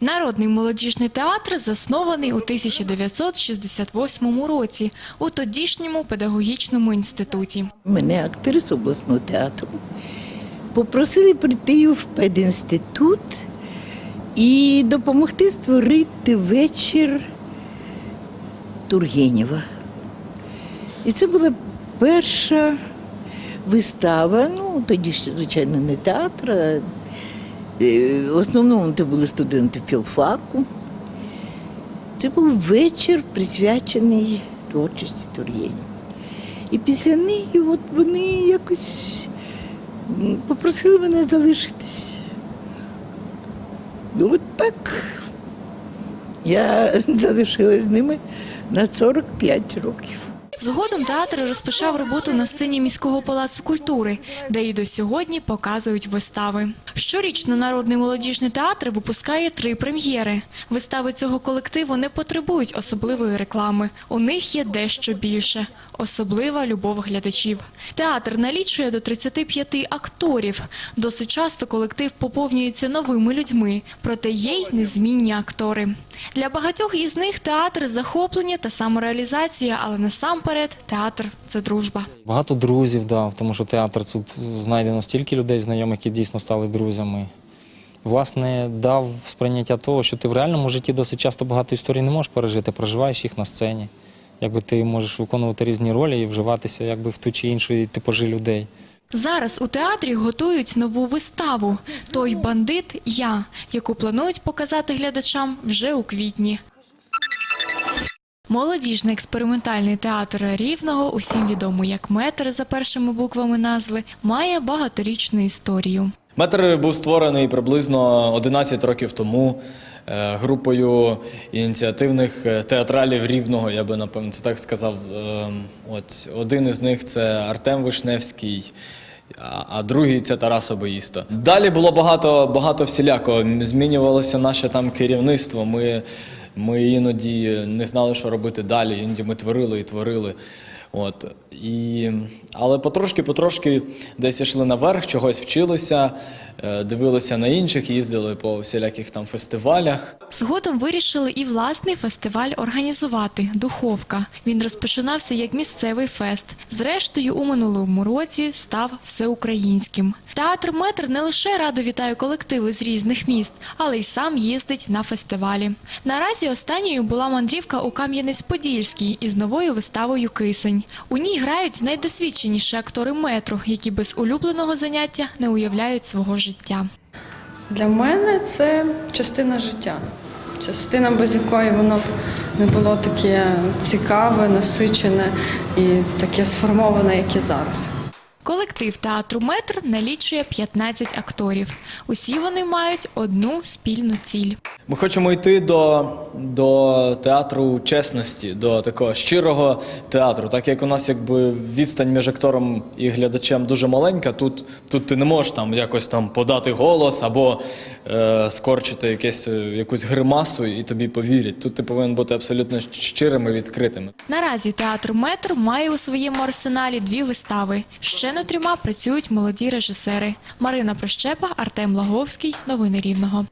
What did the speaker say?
Народний молодіжний театр заснований у 1968 році у тодішньому педагогічному інституті. Мене актори з обласного театру попросили прийти в пединститут і допомогти створити вечір Тургенєва. І це була перша вистава. Ну, тоді ще, звичайно, не театр. а, В основному це були студенти філфаку. Це був вечір, присвячений творчості Тургенєва. І після неї от вони якось попросили мене залишитись. Ну, от так. Я залишилась з ними на 45 років. Згодом театр розпочав роботу на сцені міського палацу культури, де і до сьогодні показують вистави. Щорічно народний молодіжний театр випускає три прем'єри. Вистави цього колективу не потребують особливої реклами. У них є дещо більше особлива любов глядачів. Театр налічує до 35 акторів. Досить часто колектив поповнюється новими людьми, проте є й незмінні актори. Для багатьох із них театр захоплення та самореалізація, але насамперед театр це дружба. Багато друзів дав, тому що театр тут знайдено стільки людей знайомих, які дійсно стали друзями. Власне, дав сприйняття того, що ти в реальному житті досить часто багато історій не можеш пережити, проживаєш їх на сцені. Якби ти можеш виконувати різні ролі і вживатися якби в ту чи іншу типажі людей. Зараз у театрі готують нову виставу Той бандит я, яку планують показати глядачам вже у квітні. Молодіжний експериментальний театр Рівного, усім відомий як метр за першими буквами назви, має багаторічну історію. Метр був створений приблизно 11 років тому е, групою ініціативних е, театралів Рівного, я би напевно це так сказав. Е, От один із них це Артем Вишневський. А другий це Тарас Обоїсто. Далі було багато, багато всілякого. Змінювалося наше там керівництво. Ми, ми іноді не знали, що робити далі. Іноді ми творили і творили. От. І, але потрошки-потрошки десь йшли наверх, чогось вчилися, е, дивилися на інших, їздили по всіляких там фестивалях. Згодом вирішили і власний фестиваль організувати Духовка. Він розпочинався як місцевий фест. Зрештою, у минулому році став всеукраїнським. Театр Метр не лише радо вітає колективи з різних міст, але й сам їздить на фестивалі. Наразі останньою була мандрівка у Кам'янець-Подільський із новою виставою Кисень. У ній грають найдосвідченіші актори метру, які без улюбленого заняття не уявляють свого життя. Для мене це частина життя. Частина, без якої воно б не було таке цікаве, насичене і таке сформоване, як і зараз. Колектив театру Метр налічує 15 акторів. Усі вони мають одну спільну ціль. Ми хочемо йти до, до театру чесності, до такого щирого театру. Так як у нас якби відстань між актором і глядачем дуже маленька, тут, тут ти не можеш там якось там подати голос або е, скорчити якесь, е, якусь гримасу і тобі повірять. Тут ти повинен бути абсолютно щирим і відкритим. Наразі театр Метр має у своєму арсеналі дві вистави. Ще над трьома працюють молоді режисери Марина Прощепа, Артем Лаговський. Новини Рівного.